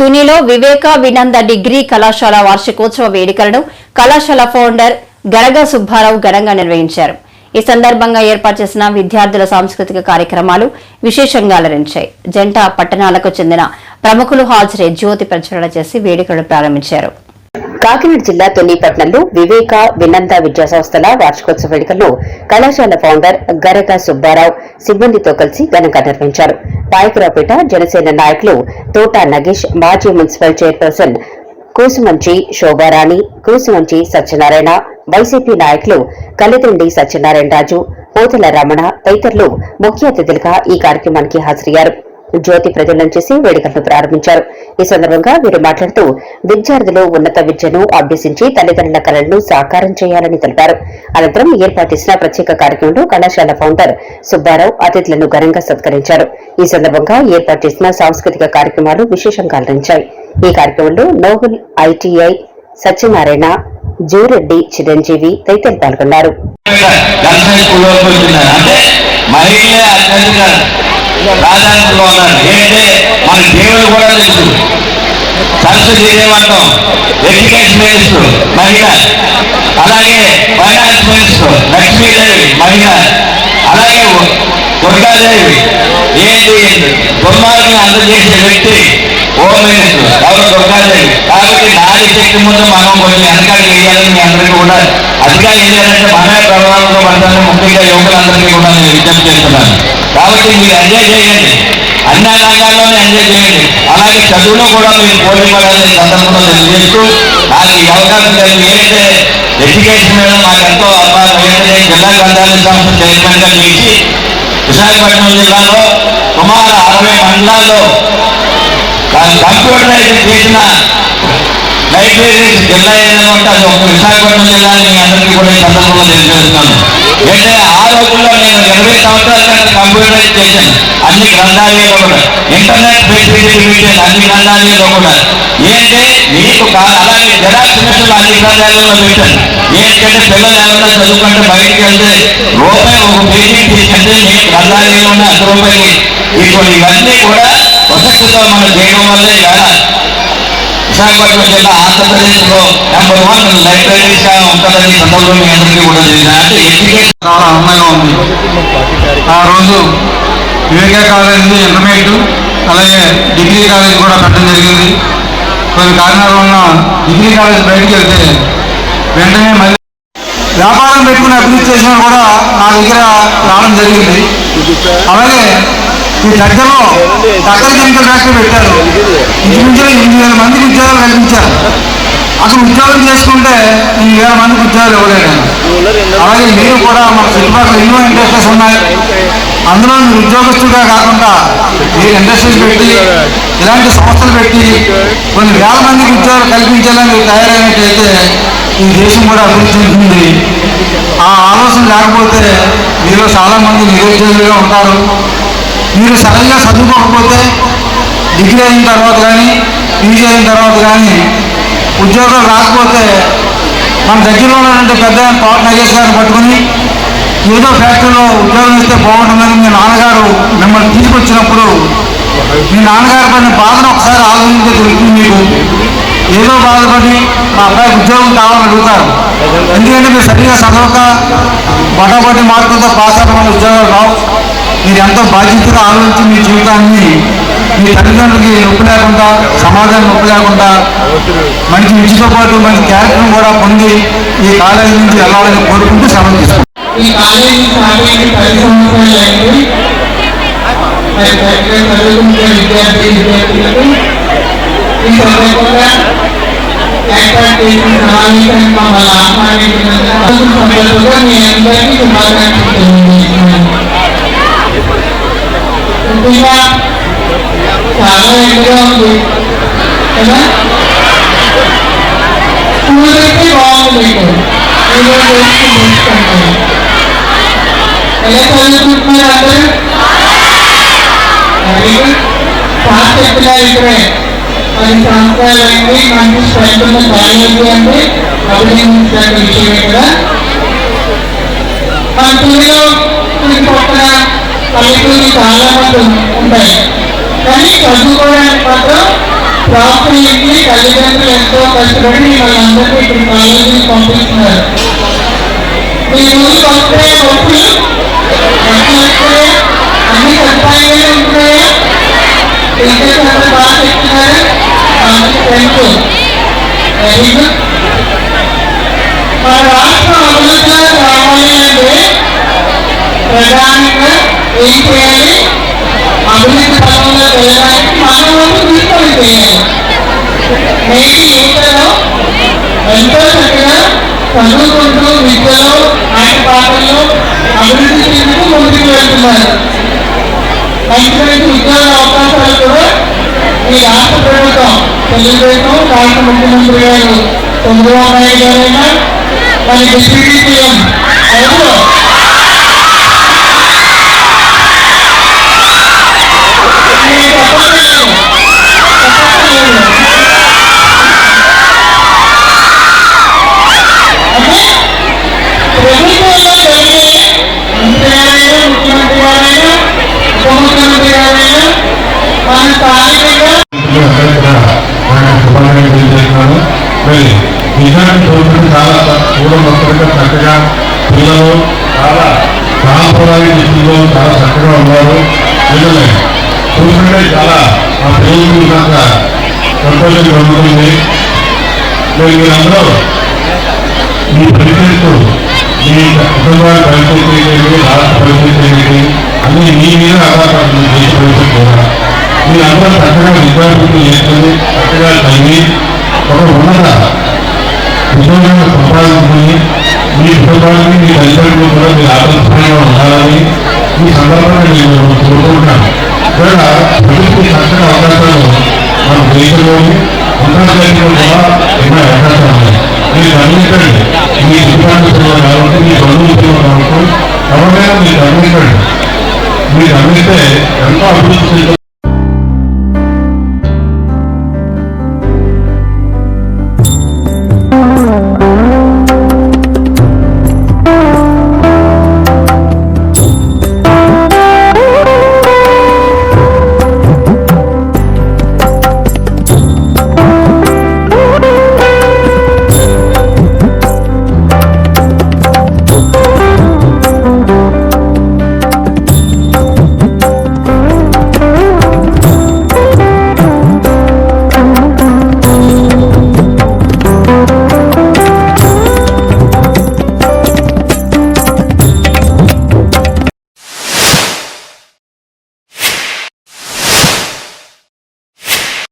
తునిలో Viveka వినంద degree కళాశాల వార్షికోత్సవ వేడుకలను కళాశాల ఫౌండర్ గరగ సుబ్బారావు ఘనంగా నిర్వహించారు. ఈ సందర్భంగా ఏర్పాటు చేసిన విద్యార్థుల సాంస్కృతిక కార్యక్రమాలు విశేషంగా అలరించాయి. జంట పట్టణాలకు చెందిన ప్రముఖులు హాజరై జ్యోతి ప్రచురణ చేసి వేడుకలను ప్రారంభించారు. కాకినాడ జిల్లా తొన్నిపట్నంలో వివేక వినంద విద్యా సంస్థల వార్షికోత్సవ వేడుకల్లో కళాశాల ఫౌండర్ గరగ సుబ్బారావు సిబ్బందితో కలిసి ఘనంగా నిర్వహించారు. పాయకరావుపేట జనసేన నాయకులు తోట నగేష్ మాజీ municipal chairperson Kusumanchi Shobharani Kusumanchi Satyanarayana YCP నాయకులు కలిదండి సత్యనారాయణ రాజు పోతల రమణ తదితరులు ముఖ్య అతిథులుగా ఈ కార్యక్రమానికి హాజరయ్యారు. జ్యోతి ప్రజలను చేసి వేడుకలను ప్రారంభించారు. ఈ సందర్భంగా వీరు మాట్లాడుతూ విద్యార్థులు ఉన్నత విద్యను అభ్యసించి తల్లిదండ్రుల కళలను సాకారం చేయాలని తెలిపారు. అనంతరం ఏర్పాటు చేసిన ప్రత్యేక కార్యక్రమంలో కళాశాల ఫౌండర్ సుబ్బారావు అతిథులను ఘనంగా సత్కరించారు. ఈ సందర్భంగా ఏర్పాటు చేసిన సాంస్కృతిక కార్యక్రమాలు విశేషంగా అలరించాయి ఈ కార్యక్రమంలో నోబుల్ ఐటీఐ సత్యనారాయణ జూరెడ్డి చిరంజీవి తదితరులు పాల్గొన్నారు. గవర్నమెంట్ స్కూల్లో ప్రాధాన్యతలో ఉన్నారు ఏంటంటే మన దేవుడు కూడా తెలుసు. సరస్సు చేయమంటాం ఎడ్యుకేషన్ మినిస్టర్ మహిళ. అలాగే ఫైనాన్స్ మినిస్టర్ లక్ష్మీదేవి మహిళ. అలాగే దుర్గాదేవి. ఏంటి దుర్మార్గం అందజేసే వ్యక్తి హోమ్ మినిస్టర్ ఎవరు? దుర్గాదేవి. కాబట్టి నాది శక్తి ముందు మనం కొంచెం వెనకాల వేయాలని మీ అందరికీ కూడా అధికారులు ఏం చేయాలంటే మనమే ప్రభావంతో పడతాను ముఖ్యంగా యువకులందరికీ కూడా నేను విజ్ఞప్తి చేస్తున్నాను. కాబట్టి మీరు ఎంజాయ్ చేయండి. అన్ని రంగాల్లోనే ఎంజాయ్ చేయండి. అలాగే చదువులో కూడా మీరు పోటీ పడాలని సందర్భంలో తెలియజేస్తూ నాకు ఈ అవకాశం కలిగి ఏంటంటే ఎడ్యుకేషన్ మీద నాకు ఎంతో అభిమానం ఏంటంటే జిల్లా గ్రంథాలయ సంస్థ చైర్మన్గా చేసి విశాఖపట్నం జిల్లాలో సుమారు అరవై మండలాల్లో కంప్యూటరైజ్ చేసిన లైబ్రరీస్ జిల్లా ఏదైనా ఉంటే అది ఒక విశాఖపట్నం జిల్లా అని మీ అందరికీ కూడా ఈ సందర్భంలో తెలియజేస్తున్నాను అంటే ఆ రోజుల్లో నేను ఇరవై సంవత్సరాల కంటే కంప్యూటరైజ్ చేశాను అన్ని గ్రంథాలయాలు కూడా ఇంటర్నెట్ ఫెసిలిటీ పెట్టాను అన్ని గ్రంథాలయాలు కూడా ఏంటంటే మీకు అలాగే జెరాక్స్ మిషన్లు అన్ని గ్రంథాలయాల్లో పెట్టాను ఏంటంటే పిల్లలు ఏమన్నా చదువుకుంటే బయటికి వెళ్తే రూపాయి ఒక పేజీ తీసుకుంటే మీ గ్రంథాలయంలో ఉన్న అర్ధ రూపాయలు ఇప్పుడు ఇవన్నీ కూడా వసతితో మనం చేయడం వల్లే ఇవాళ విశాఖపట్నం జిల్లా ఆంధ్రప్రదేశ్లో నెంబర్ వన్ లైబ్రరీగా ఉంటుందని ఈ సందర్భంలో మీ అందరికీ కూడా తెలియదు అంటే ఎడ్యుకేషన్ చాలా ఆనందంగా ఉంది. ఆ రోజు వివేకా కాలేజీ ఇంటర్మీడియట్ అలాగే డిగ్రీ కాలేజ్ కూడా పెట్టడం జరిగింది. కొన్ని కారణాల వలన డిగ్రీ కాలేజ్ బయటకు వెళ్తే వెంటనే మళ్ళీ వ్యాపారం పెట్టుకుని అభివృద్ధి చేసినా కూడా నా దగ్గర రావడం జరిగింది. అలాగే ఈ దగ్గరలో దగ్గర కెమికల్ ఫ్యాక్టరీ పెట్టారు ఇంచుమించుగా ఎనిమిది వేల మందికి ఉద్యోగాలు కల్పించారు అసలు ఉద్యోగం చేసుకుంటే ఈ వేల మందికి ఉద్యోగాలు ఇవ్వలేడు అలాగే మీరు కూడా మన చుట్టుపక్కల ఎన్నో ఇండస్ట్రీస్ ఉన్నాయి. అందులో మీరు ఉద్యోగస్తుగా కాకుండా మీరు ఇండస్ట్రీస్ పెట్టి ఇలాంటి సంస్థలు పెట్టి కొన్ని వేల మందికి ఉద్యోగాలు కల్పించేలా మీరు తయారైనట్టయితే ఈ దేశం కూడా అభివృద్ధి చెందుతుంది. ఆ ఆలోచన లేకపోతే మీలో చాలామంది నిరుద్యోగులుగా ఉంటారు. మీరు సడన్గా చదువుకోకపోతే డిగ్రీ అయిన తర్వాత కానీ పీజీ అయిన తర్వాత కానీ ఉద్యోగాలు రాకపోతే మన దగ్గరలో ఉన్నటువంటి పెద్ద పవన్ నగేష్ గారిని పట్టుకుని ఏదో ఫ్యాక్టరీలో ఉద్యోగం ఇస్తే బాగుంటుందని మీ నాన్నగారు మిమ్మల్ని తీసుకొచ్చినప్పుడు మీ నాన్నగారి పని బాధను ఒకసారి ఆలోచించే తెలుస్తుంది మీకు. ఏదో బాధపడి మా అబ్బాయికి ఉద్యోగం కావాలని అడుగుతారు. ఎందుకంటే మీరు సరిగా చదవక బటాబటి మార్కులతో పాస్ అవ్వడం ఉద్యోగాలు రావు. మీరు ఎంతో బాధ్యతగా ఆలోచించి మీ జీవితాన్ని మీ తల్లిదండ్రులకి నొప్పి లేకుండా సమాజానికి నొప్పి లేకుండా మంచి విద్యతో పాటు మంచి క్యారెక్టర్ కూడా పొంది ఈ కాలేజీ నుంచి వెళ్ళాలని కోరుకుంటూ సెలవు తీసుకుంటాం ఈ కాలేజీ స్టార్ట్ అయ్యి పది సంవత్సరాలు అయింది మరి చక్కగా చదువుకునే విద్యార్థి విద్యార్థులకు ఈ సందర్భంగా ఏర్పాటు చేసిన సమావేశానికి మమ్మల్ని ఆహ్వానించినందుకు సందర్భంగా మీ అందరికీ శుభాకాంక్షలు తెలియజేస్తున్నాను ముఖ్యంగా చాలా ఎండగా ఉంది కదా బాగుంది ఏదో చేసి ఎలా చదువుకుంటున్నారు అందరూ వెరీ గుడ్ సార్ చెప్పినారు ఇక్కడే పది సంవత్సరాలు అయింది మంచి స్ట్రెంత్ ఉన్న కాలేజీ అంటే అభినందించిన విషయమే కదా మన పక్కన పల్లెటూరు చాలా మంది ఉంటాయి కానీ చదువుకోవడానికి మాత్రం ప్రాప్తికి తల్లిదండ్రులు ఎంతో కష్టపడి వాళ్ళందరినీ ఇక్కడ కాలేజీకి పంపిస్తున్నారు. మీ ఊరికి వస్తే వచ్చి వస్తే అన్ని సదుపాయాలు ఉంటున్నాయా? టీచర్స్ అందరూ బాగా చెప్తున్నారు. మంచి ఫ్రెండ్స్ వెరీ గుడ్ మన రాష్ట్రం అభివృద్ధిలో రావాలి అంటే ప్రధానంగా ఏం చేయాలి? అభివృద్ధి పథంలో వెళ్ళడానికి మానవ తీసుకొని ఎంతో చక్కగా చదువుకుంటూ విద్యలో ఆయన పాటల్లో అభివృద్ధి చెందుతూ ముందుకు వెళ్తున్నారు. మంచి మంచి ఉద్యోగ అవకాశాలు కూడా ఈ రాష్ట్ర ప్రభుత్వం తెలుగుదేశం రాష్ట్ర ముఖ్యమంత్రి గారు చంద్రబాబు నాయుడు గారైనా మన డిప్యూటీ సీఎం ఎవరు నేను చెప్పట్లేదు. చెప్పట్లేదు. అంటే ప్రభుత్వంలో జరిగే మంత్రి గారైనా ముఖ్యమంత్రి గారైనా ఉప ముఖ్యమంత్రి గారైనా మన స్థానికంగా అందరూ కూడా ఆయన శుభాకాంక్షలు తెలియజేస్తున్నాను మరి నిజాన్ని చూసుకుంటే చాలా కూడా మొత్తంగా చక్కగా పిల్లలు చాలా సాంప్రదాయ దృష్టిలో చాలా చక్కగా ఉన్నారు పిల్లలు చూస్తుంటే చాలా ఆ పిల్లలకు కాక సంతోషంగా ఉంటుంది మరి మీరందరూ మీ భవిష్యత్తు మీ కుటుంబాన్ని భవిష్యత్తు ఏంటి రాష్ట్ర భవిష్యత్తు ఏంటి అన్ని మీ మీద ఆధారపడుతుంది దేశ భవిష్యత్తు కూడా. మీరందరూ చక్కగా విద్యార్థులు నేర్చుకుని చక్కగా చదివి ఒక ఉన్నత ఉద్యోగాన్ని సంపాదించుకుని మీ కుటుంబానికి మీ తల్లిదండ్రులు కూడా మీరు ఆదర్శంగా ఉండాలని ఈ సందర్భంగా నేను కోరుకుంటున్నాను ఇక్కడ ప్రభుత్వ చక్కగా అవకాశాలు మన దేశంలోని అంతర్జాతీయంలో కూడా ఎన్నో అవకాశాలు ఉన్నాయి మీరు గమనించండి మీ కుటుంబానికి కాబట్టి మీ బంధువులు కాబట్టి ఎవరైనా మీరు గమనించండి మీరు గమనిస్తే ఎంతో అభివృద్ధి